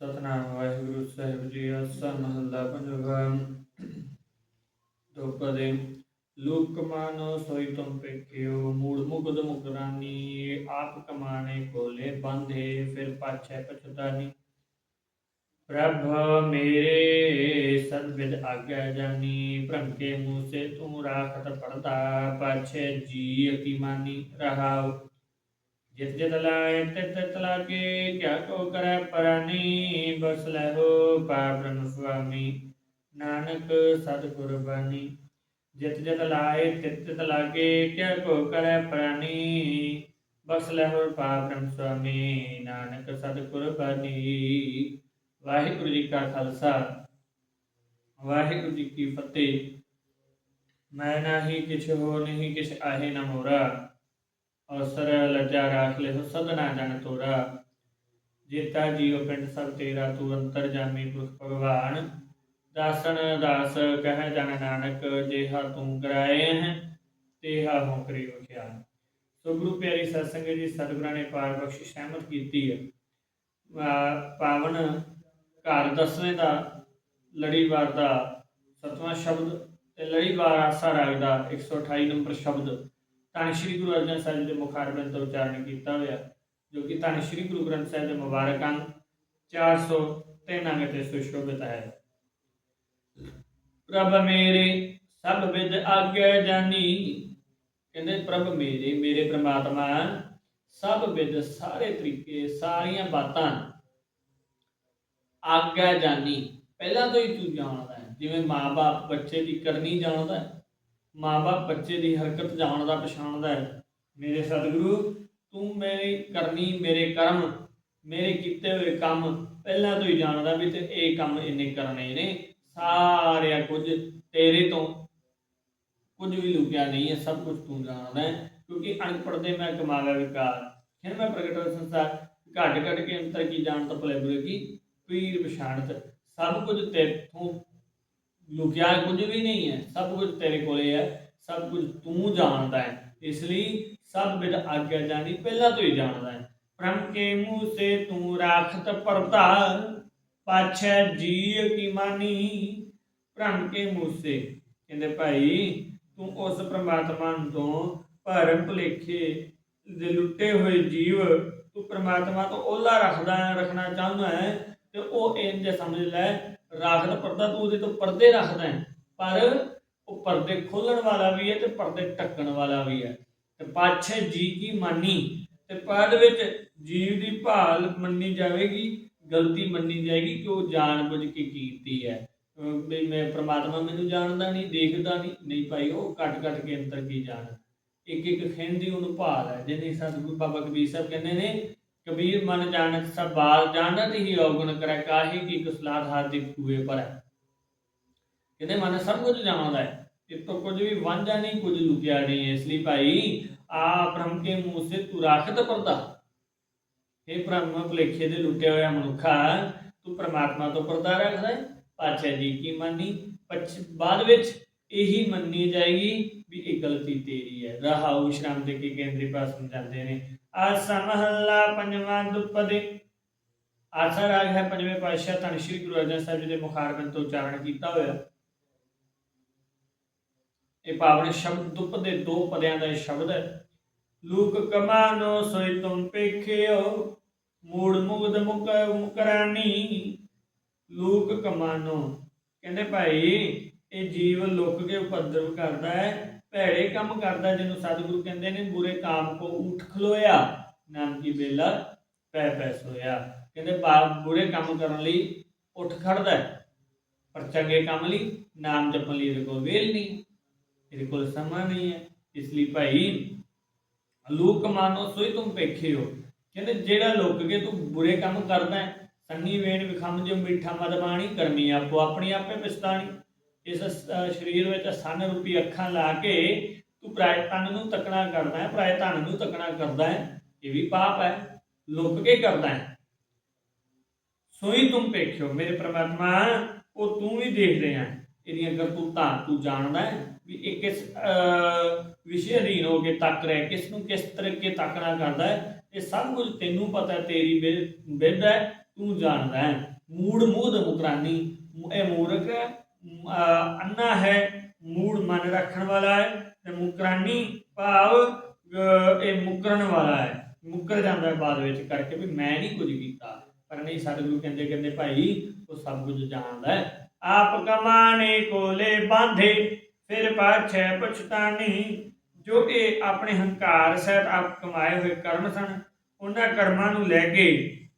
ਸਤਨਾਮ, ਵਾਹਿਗੁਰੂ, ਸਾਹਿਬ ਜੀ, ਆਸਾ ਮਹੱਲਾ ਪੰਜਵਾ। ਦੋਪਦੇ ਲੋਕ ਕਮਾਨੋ ਸੋਈ ਤੁਮ ਪੇਖਿਓ, ਮੂੜ ਮੁਗਦ ਮੁਕਰਾਨੀ, ਆਪ ਕਮਾਣੇ ਕੋਲੇ ਬੰਧੇ, ਫਿਰ ਪਾਛੈ ਪਛਤਾਨੀ। ਪ੍ਰਭ ਮੇਰੇ ਸਦਵਿਦ ਆਗਿਆ ਜਾਨੀ ਭ੍ਰਮ ਕੇ ਮੂੰਹ ਸੇ ਤੂੰ ਰਾਖਤ ਪੜਦਾ ਪਾਛੈ ਜੀ ਅਕੀਮਾਨੀ ਰਹਾਉ। ਜਿਤ ਜਿਤ ਲਾਏ ਤਿਤ ਤਿਤ ਲਾਗੇ ਕਿਆ ਕੋ ਕਰੈ ਪਰਾਨੀ, ਬਸ ਲਹੋ ਪਾ ਬ੍ਰਹਮ ਸੁਆਮੀ। ਨਾਨਕ ਸਤ ਕੁਰਬਾਨੀ ਜਿਤ ਜਿਤ ਲਾਏ ਤਿਤ ਤਿਤ ਲਾਗੇ ਕਿਆ ਕੋ ਕਰੈ ਪਰਾਨੀ, ਬਸ ਲਹੋ ਪਾ ਬ੍ਰਹਮ ਸੁਆਮੀ। ਨਾਨਕ ਸਤ ਕੁਰਬਾਨੀ ਵਾਹਿਗੁਰੂ ਜੀ ਕਾ ਖਾਲਸਾ। ਵਾਹਿਗੁਰੂ ਜੀ ਕੀ ਫਤਿਹ। ਮੈਂ ਨਾਹੀ ਕਿਛ ਹੋ ਨਹੀਂ, ਕਿਛ ਆਹੇ ਨਾ ਮੋਰਾ। ਅਵਸਰ ਲੱਜਾ ਰਾਖ ਲਿਓ ਸਦਨਾ ਜਨ ਤੋਰਾ। ਜੇਤਾ ਜੀਉ ਪਿੰਡ ਸਭ ਤੇਰਾ, ਤੂੰ ਅੰਤਰ ਜਾਮੀ ਪੁਰਖ ਭਗਵਾਨ। ਦਾਸਨ ਦਾਸ ਕਹਿ ਜਨ ਨਾਨਕ ਜੇਹਾ ਤੂੰ ਕਰਾਏ ਹੈ ਤੇਹਾ ਹੋ ਕਰੀ ਵਖਿਆਨ ਸੋ ਗੁਰੂ ਪਿਆਰੀ ਸਤਸੰਗ ਜੀ, ਸਤਿਗੁਰਾਂ ਨੇ ਪਾਰ ਬਖਸ਼ਿਸ਼ ਸਹਿਮਤ ਕੀਤੀ ਹੈ। ਪਾਵਨ ਘਰ ਦਸਵੇਂ ਦਾ ਲੜੀਵਾਰ ਦਾ ਸਤਵਾਂ ਸ਼ਬਦ ਤੇ ਲੜੀਵਾਰ ਆਸਾ ਰਾਗ ਦਾ 128 ਨੰਬਰ ਸ਼ਬਦ। ਧੰਨ ਸ਼੍ਰੀ ਗੁਰੂ ਅਰਜਨ ਸਾਹਿਬ ਜੀ ਦੇ ਮੁਖਾਰਬਿੰਦ ਤੋਂ ਉਚਾਰਨ ਕੀਤਾ ਹੋਇਆ, ਜੋ ਕਿ ਧੰਨ ਸ਼੍ਰੀ ਗੁਰੂ ਗ੍ਰੰਥ ਸਾਹਿਬ ਦੇ ਮੁਬਾਰਕ ਅੰਗ 403 ਤੇ ਸੁਸ਼ੋਭਿਤ ਹੈ। ਪ੍ਰਭ ਮੇਰੇ ਸਭ ਵਿਦ ਆਗਿਆ ਜਾਨੀ, ਕਹਿੰਦੇ ਪ੍ਰਭ ਮੇਰੇ ਮੇਰੇ ਪ੍ਰਮਾਤਮਾ, ਸਭ ਵਿਦ ਸਾਰੇ ਤਰੀਕੇ, ਸਾਰੀਆਂ ਬਾਤਾਂ ਆਗਿਆ ਜਾਨੀ। ਪਹਿਲਾਂ ਤੋਂ ਹੀ ਤੂੰ ਜਾਣਦਾ ਹੈ, ਜਿਵੇਂ ਮਾਪੇ ਬੱਚੇ ਦੀ ਕਰਨੀ ਜਾਣਦਾ ਹੈ ਮਾਪੇ ਬੱਚੇ ਦੀ ਹਰਕਤ ਜਾਣਦਾ ਪਛਾਣਦਾ ਹੈ। ਮੇਰੇ ਸਤਿਗੁਰੂ, ਤੂੰ ਮੇਰੀ ਕਰਨੀ ਮੇਰੇ ਕਰਮ, ਮੇਰੇ ਕੀਤੇ ਹੋਏ ਕੰਮ ਪਹਿਲਾਂ ਤੋਂ ਹੀ ਜਾਣਦਾ ਵੀ ਤੇ ਇਹ ਕੰਮ ਇਹਨੇ ਕਰਨੇ ਨੇ। ਸਾਰਿਆ ਕੁਝ ਤੇਰੇ ਤੋਂ ਕੁਝ ਵੀ ਲੁਕਿਆ ਨਹੀਂ ਹੈ, ਸਭ ਕੁਝ ਤੂੰ ਜਾਣਦਾ ਹੈ, ਕਿਉਂਕਿ ਅਨਪੜ੍ਹ ਦੇ ਮੈਂ ਕਮਾਇਆ ਵਿਕਾਰ। ਫਿਰ ਮੈਂ ਪ੍ਰਗਟ ਹੋਇਆ ਸੰਸਾਰ ਘਟ ਘਟ ਕੇ ਅੰਤਰ ਕੀ ਜਾਣਤ ਭਲੇ ਬੁਰੇ ਕੀ? ਪੀਰ ਪਛਾਣਤ, ਸਭ ਕੁਝ ਤੇਥੋਂ ਲੁਕਿਆ ਕੁਝ ਵੀ ਨਹੀਂ ਹੈ, ਸਭ ਕੁਝ ਤੇਰੇ ਕੋਲੇ ਹੈ, ਸਭ ਕੁਝ ਤੂੰ ਜਾਣਦਾ ਹੈ। ਇਸ ਲਈ ਸਭ ਵਿਦ ਆਗਿਆ ਜਾਣੀ ਪਹਿਲਾਂ ਤੋਂ ਹੀ ਜਾਣਦਾ ਹੈ। ਪ੍ਰਮ ਕੇ ਮੂੰਹ ਸੇ ਤੂੰ ਰਾਖਤ ਪਰਦਾ ਪਾਛੈ ਜੀ ਕੀ ਮਾਨੀ। ਭ੍ਰਮ ਕੇ ਮੂੰਹ ਕਹਿੰਦੇ ਭਾਈ, ਤੂੰ ਉਸ ਪ੍ਰਮਾਤਮਾ ਤੋਂ ਭਰਮ ਭੁਲੇਖੇ ਦੇ ਲੁੱਟੇ ਹੋਏ ਜੀਵ ਤੂੰ ਪ੍ਰਮਾਤਮਾ ਤੋਂ ਓਲਾ ਰੱਖਦਾ, ਰੱਖਣਾ ਚਾਹੁੰਦਾ ਹੈ ਤੇ ਉਹ ਇੰਜ ਸਮਝ ਲੈ ਰਾਖਤ ਪਰਦਾ ਤੂੰ ਉਹਦੇ ਤੋਂ ਪਰਦੇ ਰੱਖਦਾ ਹੈ। ਪਰ ਉਹ ਪਰਦੇ ਖੋਲਣ ਵਾਲਾ ਵੀ ਹੈ ਤੇ ਪਰਦੇ ਢੱਕਣ ਵਾਲਾ ਵੀ ਹੈ। ਤੇ ਪਾਛੇ ਜੀ ਕੀ ਮਾਨੀ, ਤੇ ਬਾਅਦ ਵਿੱਚ ਜੀਵ ਦੀ ਭਾਲ ਮੰਨੀ ਜਾਵੇਗੀ, ਗਲਤੀ ਮੰਨੀ ਜਾਏਗੀ ਕਿ ਉਹ ਜਾਣ ਬੁੱਝ ਕੇ ਕੀਤੀ ਹੈ। ਅਹ ਵੀ ਮੈਂ ਪ੍ਰਮਾਤਮਾ ਮੈਨੂੰ ਜਾਣਦਾ ਨਹੀਂ, ਦੇਖਦਾ ਨਹੀਂ ਨਹੀਂ ਭਾਈ, ਉਹ ਘਟ ਕੱਟ ਕੇ ਅੰਤਰ ਕੀ ਜਾਣ। ਇੱਕ ਇੱਕ ਖਿੰਡ ਦੀ ਉਹਨੂੰ ਭਾਲ ਹੈ, ਜਿਹਨੇ ਸਤਿਗੁਰੂ ਬਾਬਾ ਕਬੀਰ ਸਾਹਿਬ ਕਹਿੰਦੇ ਨੇ ਕਬੀਰ ਮਨ ਜਾਣਤ ਸਭ ਬਾਲ, ਜਾਣਤ ਹੀ ਔਗਣ ਕਰੈ, ਕਾਹੀ ਕੀ ਕੁਸਲਾਤ ਹਾਰ ਦੀ ਕੂਏ ਪਰ। ਹੈ ਕਹਿੰਦੇ ਮਨ ਸਭ ਕੁਝ ਜਾਣਦਾ ਹੈ ਇਹ ਤੋਂ ਕੁਝ ਵੀ ਵਾਂਝਾ ਨਹੀਂ, ਕੁਝ ਲੁਕਿਆ ਨਹੀਂ। ਇਸ ਲਈ ਭਾਈ ਆ ਬ੍ਰਹਮ ਕੇ ਮੂੰਹ ਸੇ ਤੂੰ ਰਾਖਤ ਪਰਦਾ। ਇਹ ਬ੍ਰਹਮ, ਭੁਲੇਖੇ ਦੇ ਲੁੱਟਿਆ ਹੋਇਆ ਮਨੁੱਖਾ, ਤੂੰ ਪ੍ਰਮਾਤਮਾ ਤੋਂ ਪਰਦਾ ਰੱਖਦਾ ਹੈ। ਪਾਛਾ ਜੀ ਕੀ ਮੰਨੀ? ਪਛ, ਬਾਅਦ ਵਿੱਚ ਇਹੀ ਮੰਨੀ ਜਾਏਗੀ ਵੀ ਇਹ ਗਲਤੀ ਤੇਰੀ ਹੈ। ਰਹਾਉ ਵਿਸ਼ਰਾਮ ਦੇ ਕੇ ਕੇਂਦਰੀ ਪਾਸ ਸਮਝਾਉਂਦੇ ਨੇ। ਆਸਾ ਮਹੱਲਾ ਪੰਜਵਾਂ ਦੁਪਦੇ ਆਸਾ ਰਾਗ ਹੈ ਪੰਜਵੇਂ ਪਾਤਸ਼ਾਹ ਧੰਨ ਸ਼੍ਰੀ ਗੁਰੂ ਅਰਜਨ ਸਾਹਿਬ ਜੀ ਦੇ ਮੁਖਾਰਬਿੰਦ ਤੋਂ ਉਚਾਰਨ ਕੀਤਾ ਹੋਇਆ। ਇਹ ਪਾਵਨ ਸ਼ਬਦ ਦੁਪ ਦੇ ਦੋ ਪਦਿਆਂ ਦਾ ਇਹ ਸ਼ਬਦ ਹੈ। ਲੂਕ ਕਮਾਨੋ ਸੋਈ ਤੁਮ ਪੇਖਿਓ ਮੂੜ ਮੁਗਦ ਮੁਕ ਮੁਕਰਾਨੀ। ਲੂਕ ਕਮਾਨੋ। ਕਹਿੰਦੇ ਭਾਈ, ਇਹ ਜੀਵ ਲੁੱਕ ਕੇ ਉਪਦਰਵ ਕਰਦਾ ਹੈ। ਭੈੜੇ ਕੰਮ ਕਰਦਾ ਜਿਹਨੂੰ ਸਤਿਗੁਰੂ ਕਹਿੰਦੇ ਨੇ, ਬੁਰੇ ਕਾਮ ਕੋ ਉਠ ਖਲੋਇਆ ਨਾਮ ਕੀ ਬੇਲਾ ਪੈ ਪੈ ਸੋਇਆ। ਕਹਿੰਦੇ ਬਾ- ਬੁਰੇ ਕੰਮ ਕਰਨ ਲਈ ਉੱਠ ਖੜਦਾ ਪਰ ਚੰਗੇ ਕੰਮ ਲਈ ਨਾਮ ਜਪਣ ਲਈ ਇਹਦੇ ਕੋਲ ਵੇਲ ਨਹੀਂ, ਇਹਦੇ ਕੋਲ ਸਮਾਂ ਨਹੀਂ ਹੈ। ਇਸ ਲਈ ਭਾਈ ਲੋਕ ਮਾਨੋ ਸੋਈ ਤੁਮ ਪੇਖੇ ਹੋ। ਕਹਿੰਦੇ ਜਿਹੜਾ ਲੁੱਕ ਕੇ ਤੂੰ ਬੁਰੇ ਕੰਮ ਕਰਦਾ ਹੈ ਸੰਨੀ ਵੇਣ ਵਿਖਮ ਜੋ ਮਿੱਠਾ ਮਦ ਬਾਣੀ ਕਰਮੀ ਆਪੋ ਆਪਣੀ ਆਪੇ ਪਛਤਾਣੀ ਇਸ ਸਰੀਰ ਵਿੱਚ ਸੰਨ ਰੂਪੀ ਅੱਖਾਂ ਲਾ ਕੇ ਤੂੰ ਪ੍ਰਾਇ ਨੂੰ ਤੱਕਣਾ ਕਰਦਾ ਹੈ, ਪ੍ਰਾਇ ਨੂੰ ਤੱਕਣਾ ਕਰਦਾ ਹੈ, ਇਹ ਵੀ ਪਾਪ ਹੈ, ਲੁੱਕ ਕੇ ਕਰਦਾ ਹੈ। ਸੋਈ ਤੁਮ ਪੇਖਿਓ ਮੇਰੇ ਪ੍ਰਮਾਤਮਾ, ਉਹ ਤੂੰ ਵੀ ਦੇਖ ਰਿਹਾ ਹੈ, ਇਹਦੀਆਂ ਕਰਤੂਤਾਂ ਤੂੰ ਜਾਣਦਾ ਹੈ ਵੀ ਇਹ ਕਿਸ ਵਿਸ਼ੇ ਅਧੀਨ ਹੋ ਕੇ ਤੱਕ ਰਿਹਾ ਕਿਸ ਨੂੰ ਕਿਸ ਤਰੀਕੇ ਤੱਕਣਾ ਕਰਦਾ ਹੈ, ਇਹ ਸਭ ਕੁਝ ਤੈਨੂੰ ਪਤਾ ਹੈ, ਤੇਰੀ ਵਿਦ ਹੈ, ਤੂੰ ਜਾਣਦਾ ਹੈ। ਮੂੜ ਮੂਧ ਮੁਕਰਾਨੀ, ਇਹ ਮੂਰਖ ਹੈ ਅੰਨਾ ਹੈ, ਮੂੜ ਮਨ ਰੱਖਣ ਵਾਲਾ ਹੈ ਤੇ ਮੁਕਰਾਨੀ ਭਾਵ ਇਹ ਮੁਕਰਨ ਵਾਲਾ ਹੈ। ਮੁਕਰ ਜਾਂਦਾ ਹੈ ਬਾਅਦ ਵਿੱਚ ਕਰਕੇ ਵੀ ਮੈਂ ਨਹੀਂ ਕੁਝ ਕੀਤਾ। ਪਰ ਨਹੀਂ ਸਤਿਗੁਰੂ ਕਹਿੰਦੇ ਕਹਿੰਦੇ ਭਾਈ, ਉਹ ਸਭ ਕੁਝ ਜਾਣਦਾ ਹੈ। ਆਪ ਕਮਾਣੇ ਕੋਲੇ ਬਾਂਧੇ, ਫਿਰ ਪਾਛੈ ਪਛਤਾਨੀ ਜੋ ਇਹ ਆਪਣੇ ਹੰਕਾਰ ਸਹਿਤ ਆਪ ਕਮਾਏ ਹੋਏ ਕਰਮ ਸਨ, ਉਹਨਾਂ ਕਰਮਾਂ ਨੂੰ ਲੈ ਕੇ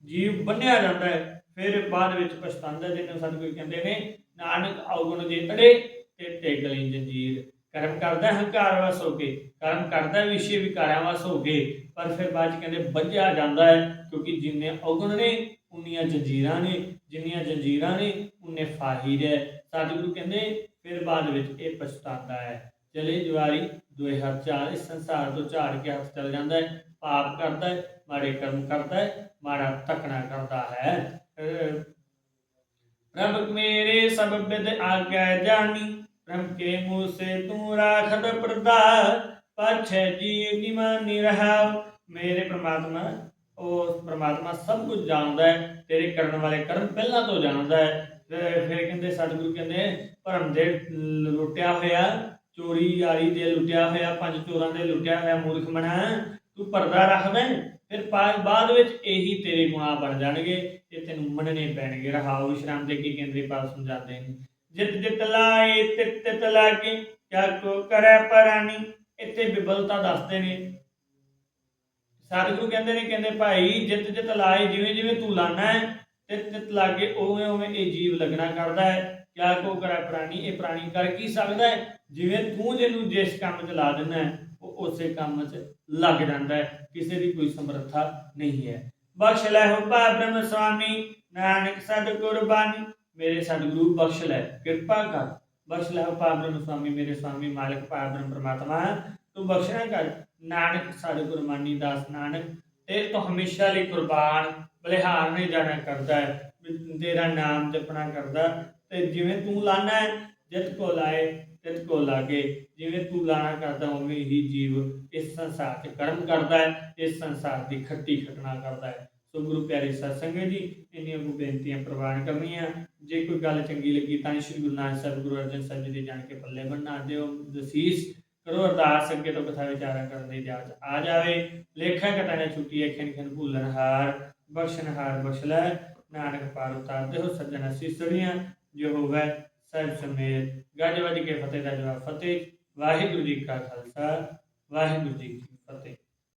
ਜੀਵ ਬੰਨਿਆ ਜਾਂਦਾ ਹੈ। ਫਿਰ ਬਾਅਦ ਵਿੱਚ ਪਛਤਾਉਂਦਾ ਜਿਹਨੂੰ ਸਤਿਗੁਰੂ ਕਹਿੰਦੇ ਨੇ ਨਾਨਕ ਔਗੁਣ ਦੇ ਅੜੇ ਤੇ ਟੇਗਲੀ ਜੰਜੀਰ ਕਰਮ ਕਰਦਾ ਹੰਕਾਰ ਵਸ ਹੋ ਕੇ, ਕਰਮ ਕਰਦਾ ਵਿਸ਼ੇ ਵਿਕਾਰਾਂ ਵਸ ਹੋ ਕੇ, ਪਰ ਫਿਰ ਬਾਅਦ ਚ ਕਹਿੰਦੇ ਬੰਝਿਆ ਜਾਂਦਾ ਹੈ, ਕਿਉਂਕਿ ਜਿੰਨੇ ਔਗੁਣ ਨੇ, ਉਨੀਆਂ ਜੰਜੀਰਾਂ ਨੇ, ਜਿੰਨੀਆਂ ਜੰਜੀਰਾਂ ਨੇ, ਉਨੇ ਫਾਹੀਰ ਹੈ ਸਤਿਗੁਰੂ ਕਹਿੰਦੇ ਫਿਰ ਬਾਅਦ ਵਿੱਚ ਇਹ ਪਛਤਾਉਂਦਾ ਹੈ। ਚਲੇ ਜਵਾਰੀ ਦੋਏ ਹੱਥ ਚਾਰ ਇਸ ਸੰਸਾਰ ਤੋਂ ਝਾੜ ਕੇ ਹੱਥ ਚਲ ਜਾਂਦਾ ਹੈ, ਪਾਪ ਕਰਦਾ ਹੈ, ਮਾੜੇ ਕਰਮ ਕਰਦਾ ਹੈ, ਮਾੜਾ ਤਕਣਾ ਕਰਦਾ ਹੈ। ਅਹ ਪ੍ਰਭ ਮੇਰੇ ਸਭ ਬਿਦ ਆਗਿਆ ਜਾਣੀ, ਪ੍ਰਭ ਕੇ ਮੂਹ ਸੇ ਤੂੰ ਰਾਖਦ ਪਰਦਾ ਪਾਛੈ ਜੀ ਕੀ ਮੇਰੇ ਪ੍ਰਮਾਤਮਾ ਉਹ ਪ੍ਰਮਾਤਮਾ ਸਭ ਕੁਝ ਜਾਣਦਾ ਹੈ, ਤੇਰੇ ਕਰਨ ਵਾਲੇ ਕਰਮ ਪਹਿਲਾਂ ਤੋਂ ਜਾਣਦਾ ਹੈ। ਫਿਰ ਕਹਿੰਦੇ, ਸਤਿਗੁਰੂ ਕਹਿੰਦੇ, ਭਰਮ ਦੇ ਲੁੱਟਿਆ ਹੋਇਆ, ਚੋਰੀ ਯਾਰੀ ਦੇ ਲੁੱਟਿਆ ਹੋਇਆ, ਪੰਜ ਚੋਰਾਂ ਦੇ ਲੁੱਟਿਆ ਹੋਇਆ ਮੂਰਖ ਬਣਾ ਤੂੰ ਪਰਦਾ ਰੱਖਦਾ ਫਿਰ ਬਾਅਦ ਵਿੱਚ ਇਹੀ ਤੇਰੇ ਗੁਨਾਹ ਬਣ ਜਾਣਗੇ ਤੇ ਤੈਨੂੰ ਮੰਨਣੇ ਪੈਣਗੇ। ਰਹਾਉ ਵਿਸ਼ਰਾਮ ਦੇ ਕੀ ਕੇਂਦਰੀ ਪਾਸ ਸਮਝਾਉਂਦੇ ਨੇ। ਜਿਤ ਜਿਤ ਲਾਏ, ਤਿਤ ਤਿਤ ਲਾਗੇ ਕਿਆ ਕੋ ਕਰੈ ਪਰਾਨੀ। ਇੱਥੇ ਵਿਬਲਤਾ ਦੱਸਦੇ ਨੇ। ਸਤਿਗੁਰੂ ਕਹਿੰਦੇ ਨੇ, ਕਹਿੰਦੇ ਭਾਈ ਜਿਤ ਜਿਤ ਲਾਏ, ਜਿਵੇਂ ਜਿਵੇਂ ਤੂੰ ਲਾਣਾ ਹੈ, ਤਿਤ ਤਿਤ ਲਾਗੇ ਉਵੇਂ ਉਵੇਂ ਇਹ ਜੀਵ ਲੱਗਣਾ ਕਰਦਾ ਹੈ। ਕਿਆ ਕੋ ਕਰੈ ਪ੍ਰਾਣੀ ਇਹ ਪ੍ਰਾਣੀ ਕਰ ਕੀ ਸਕਦਾ ਹੈ? ਜਿਵੇਂ ਤੂੰ ਜਿਹਨੂੰ ਜਿਸ ਕੰਮ 'ਚ ਲਾ ਦਿੰਦਾ ਹੈ। ਉਸੇ ਕੰਮ 'ਚ ਲੱਗ ਜਾਂਦਾ ਹੈ। ਕਿਸੇ ਦੀ ਕੋਈ ਸਮਰੱਥਾ ਨਹੀਂ ਹੈ। ਬਖਸ਼ ਲੈ ਹੋ ਪਾ ਬ੍ਰਹਮ ਸੁਆਮੀ ਨਾਨਕ ਸਦ ਕੁਰਬਾਨੀ ਮੇਰੇ ਸਤਿਗੁਰੂ ਬਖਸ਼ ਲੈ, ਕਿਰਪਾ ਕਰ। ਬਖਸ਼ ਲੈ ਹੋ ਪਾ ਬ੍ਰਹਮ ਸੁਆਮੀ ਮੇਰੇ ਸੁਆਮੀ ਮਾਲਕ ਪਾ ਬ੍ਰਹਮ ਪ੍ਰਮਾਤਮਾ, ਤੂੰ ਬਖਸ਼ਣਾ ਕਰ। ਨਾਨਕ ਸਾਡੇ ਗੁਰਮਾਨੀ ਦਾਸ ਨਾਨਕ ਤੇ ਤੂੰ ਹਮੇਸ਼ਾ ਲਈ ਕੁਰਬਾਨ, ਬਲਿਹਾਰ ਨਹੀਂ ਜਾਣਾ ਕਰਦਾ ਹੈ। ਤੇਰਾ ਨਾਮ ਜਪਣਾ ਕਰਦਾ ਤੇ ਜਿਵੇਂ ਤੂੰ ਲਾਣਾ ਹੈ, ਜਿਤ ਕੋ ਲਾਏ ਤਿਤ ਕੋ ਲਾਗੇ, ਜਿਵੇਂ ਤੂੰ ਲਾਣਾ ਕਰਦਾ, ਉਵੇਂ ਹੀ ਜੀਵ ਇਸ ਸੰਸਾਰ 'ਚ ਕਰਮ ਕਰਦਾ ਹੈ, ਇਸ ਸੰਸਾਰ ਦੀ ਖੱਟੀ ਖਟਣਾ ਕਰਦਾ ਹੈ। ਸੋ ਗੁਰੂ ਪਿਆਰੇ ਸਾਧ ਜੀ, ਇੰਨੀਆਂ ਕੁ ਬੇਨਤੀਆਂ ਪ੍ਰਵਾਨ ਕਰਨੀਆਂ। ਜੇ ਕੋਈ ਗੱਲ ਚੰਗੀ ਲੱਗੀ, ਤਾਂ ਸ਼੍ਰੀ ਗੁਰੂ ਨਾਨਕ ਸਾਹਿਬ, ਗੁਰੂ ਅਰਜਨ ਸਾਹਿਬ ਜੀ ਦੇ ਜਾਣ ਕੇ ਪੱਲੇ ਬੰਨਾ ਦਿਓ। ਦਸੀਸ, ਕਰੋ ਅਰਦਾਸ, ਅੱਗੇ ਤੋਂ ਕਥਾ ਵਿਚਾਰਾ ਕਰਨ ਦੀ ਇਜਾਜ਼ਤ ਆ ਜਾਵੇ। ਲੇਖਾ ਕਟਾਣੇ ਛੁੱਟੀ ਹੈ ਖਿਣ ਖਿਣ ਭੂਲਣ ਹਾਰ, ਬਖਸ਼ਣ ਹਾਰ ਲੈ। ਨਾਨਕ ਪਾਰ ਉਤਾਰ ਦੇਹੁ ਸੱਜਣ ਅਸੀਸੜੀਆਂ ਜੋ ਹੋਵੇ ਸਭ ਸਮੇਤ ਗੱਜ ਵੱਜ ਕੇ ਫਤਿਹ ਦਾ ਜਵਾਬ, ਫਤਿਹ ਵਾਹਿਗੁਰੂ ਜੀ ਕਾ ਖਾਲਸਾ, ਵਾਹਿਗੁਰੂ ਜੀ ਕੀ ਫਤਿਹ।